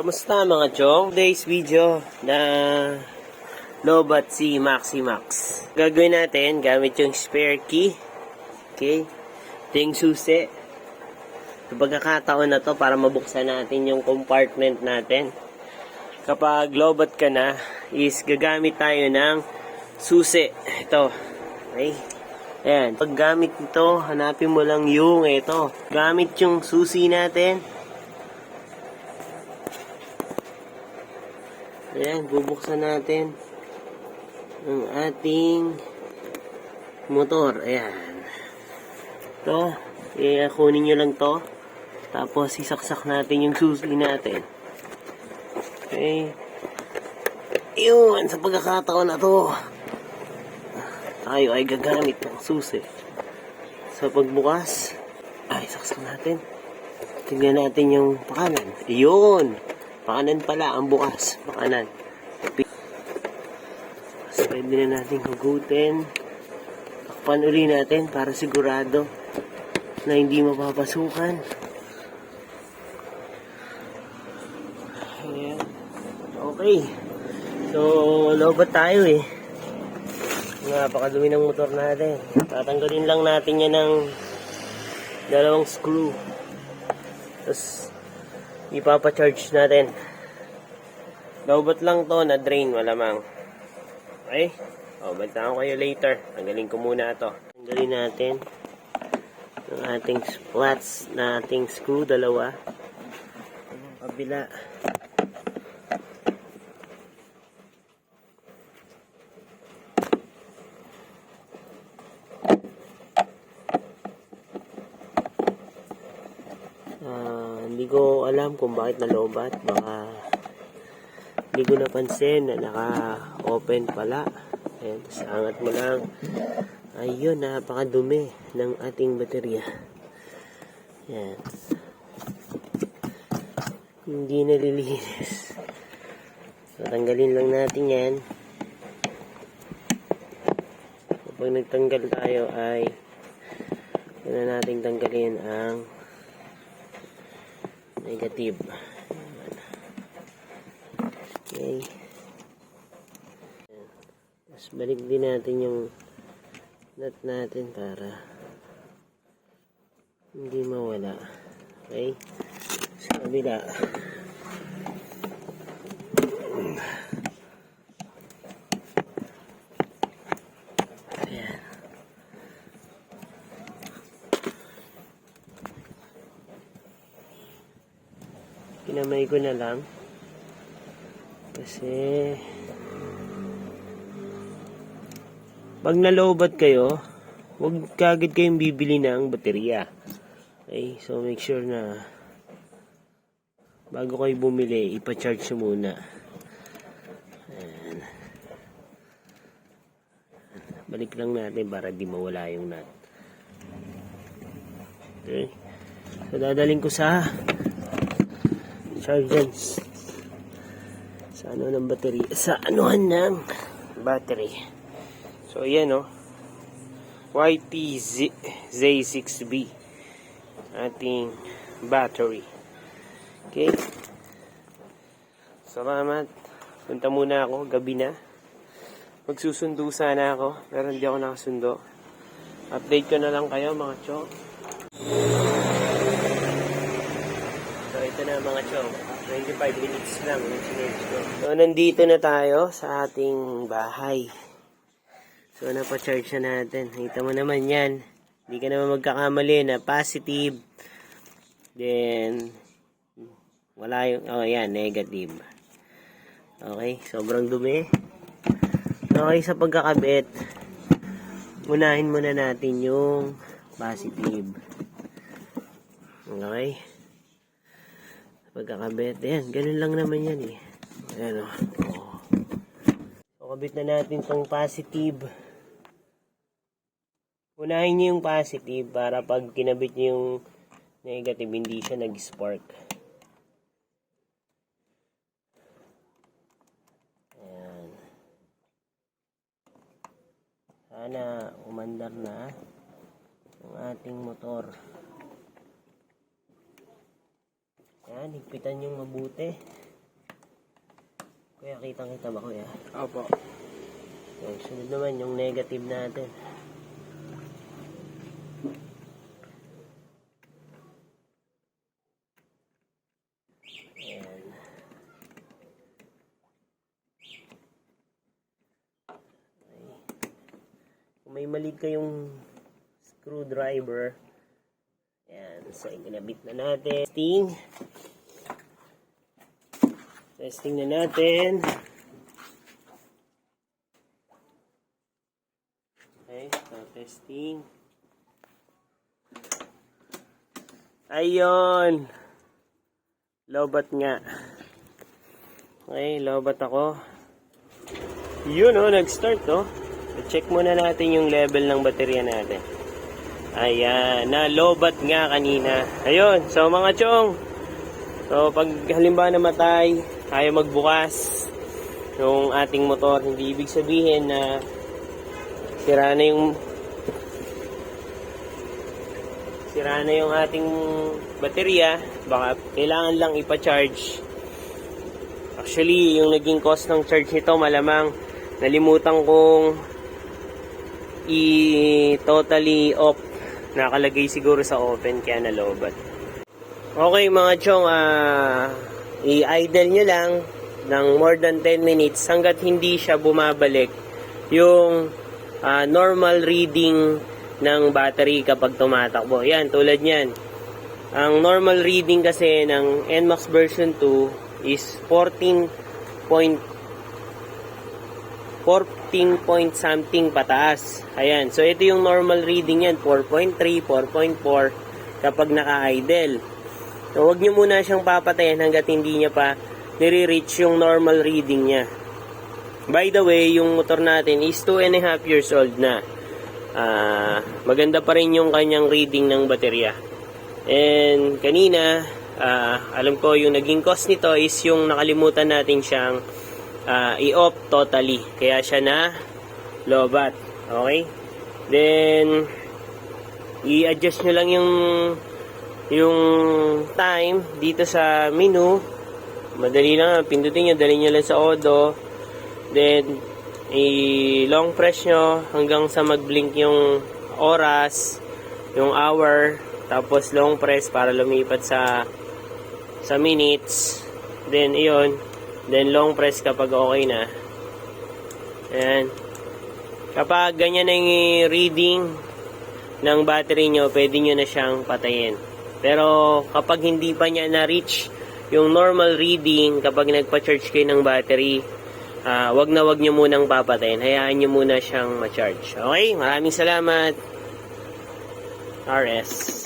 Kamusta mga chong? Today's video na Lobat si Maxi Max. Gagawin natin gamit yung spare key. Okay? Ito yung susi. Sa pagkakataon na to para mabuksan natin yung compartment natin. Kapag lobat ka na, is gagamit tayo ng susi. Ito. Okay? Ayan. Pag gamit ito, hanapin mo lang yung ito. Gamit yung susi natin. Ayan, bubuksan natin ang ating motor. Ayan. Ito, eh, kunin nyo lang to. Tapos, isaksak natin yung susi natin. Okay. Yun, sa pagkakataon na to, tayo ay gagamit ng susi. Sa pagbukas, ay, saksak natin. Tingnan natin yung pakanan. Yun! Pakanan pala, ang bukas. Pakanan. So, pwede na natin hugutin. Takpan uli natin para sigurado na hindi mapapasukan. Ayan. Okay. So, lobat tayo eh. Napakadumi ng motor natin. Tatanggalin lang natin yan ng dalawang screw. Tapos, ipapacharge natin. Lobat lang to na drain malamang. Okay? O, bantaan ko kayo later. Tanggalin ko muna to. Tanggalin natin yung ating flats na ating screw, dalawa. Kabila. Ah, hindi ko alam kung bakit nalobat. Baka hindi ko napansin na naka-open pala. Ayan, angat mo lang. Ayun, napakadumi ng ating baterya. Ayan. Hindi nalilinis. So, tanggalin lang natin yan. Kapag nagtanggal tayo ay na natin tanggalin ang negative. Okay. Tapos balik din natin yung nut natin para hindi mawala. Okay? Sa kabila. Kinamay ko na lang. Kasi pag nalobat kayo, huwag kagad kayong bibili ng baterya. Okay, so make sure na bago kayo bumili, ipa-charge nyo muna. Ayan. Balik lang natin para di mawala yung nut. Okay. So dadaling ko sa chargers. Sa ano ng battery? Sa anuhan ng battery. So, ayan o. YT Z6B. Ating battery. Okay. Salamat. Punta muna ako. Gabi na. Magsusundo sana ako. Pero hindi ako nakasundo. Update ko na lang kayo mga chok. Ito na mga chok. 25 minutes lang yung sinerge ko. So, nandito na tayo sa ating bahay. So, napacharge na natin. Nakita mo naman yan. Hindi ka naman magkakamali na positive. Then, wala yung, oh yan, negative. Okay, sobrang dumi. Okay, sa pagkakabit, unahin muna natin yung positive. Okay. Pagkakabit, ayan, ganun lang naman yan eh. Ayan o. Oh. So, na natin tong positive. Unahin niyo yung positive para pag kinabit niyo yung negative, hindi siya nag-spark. Ayan. Sana umandar na ang ating motor. Ayan, higpitan yung mabuti. Kuya, kitang-kita ba kuya? Opo. Yung sunod naman, yung negative natin. Ayan. Kung may mali kayong screwdriver, ayan, so ginabit na natin. Testing. Testing na natin. Okay, so testing. Ayun. Lobat nga. Okay, lobat ako. Yun oh, nag-start oh. Check muna natin yung level ng baterya natin. Ayan, na lobat nga kanina. Ayun, so mga chong. So pag halimbawa namatay, ayaw magbukas yung ating motor, hindi ibig sabihin na sira na yung sira na yung ating baterya baka kailangan lang ipa-charge actually yung naging cost ng charge nito malamang nalimutan kong i-totally off nakalagay siguro sa open kaya nalobat okay mga chong ah, i-idle nyo lang ng more than 10 minutes hanggat hindi siya bumabalik yung ah, normal reading ng battery kapag tumatakbo. Yan, tulad niyan. Ang normal reading kasi ng NMAX version 2 is 14 point 14 point something pataas. Ayan. So, ito yung normal reading yan. 4.3, 4.4 kapag naka-idle. So, huwag nyo muna siyang papatayin hanggat hindi niya pa nire-reach yung normal reading niya. By the way, yung motor natin is 2 and a half years old na. Ah, maganda pa rin yung kanyang reading ng baterya. And kanina, ah, alam ko yung naging cost nito is yung nakalimutan natin siyang ah, i-off totally. Kaya siya na lobat. Okay? Then, i-adjust nyo lang yung yung time dito sa menu. Madali lang. Pindutin nyo, dali nyo lang sa Odo. Then, i-long press nyo hanggang sa mag-blink yung oras, yung hour, tapos long press para lumipat sa sa minutes. Then, iyon. Then, long press kapag okay na. Ayan. Kapag ganyan na yung reading ng battery nyo, pwede nyo na siyang patayin. Pero, kapag hindi pa niya na-reach yung normal reading kapag nagpa-charge kayo ng battery, ah wag na wag nyo munang papatayin. Hayaan nyo muna siyang ma-charge. Okay? Maraming salamat. RS.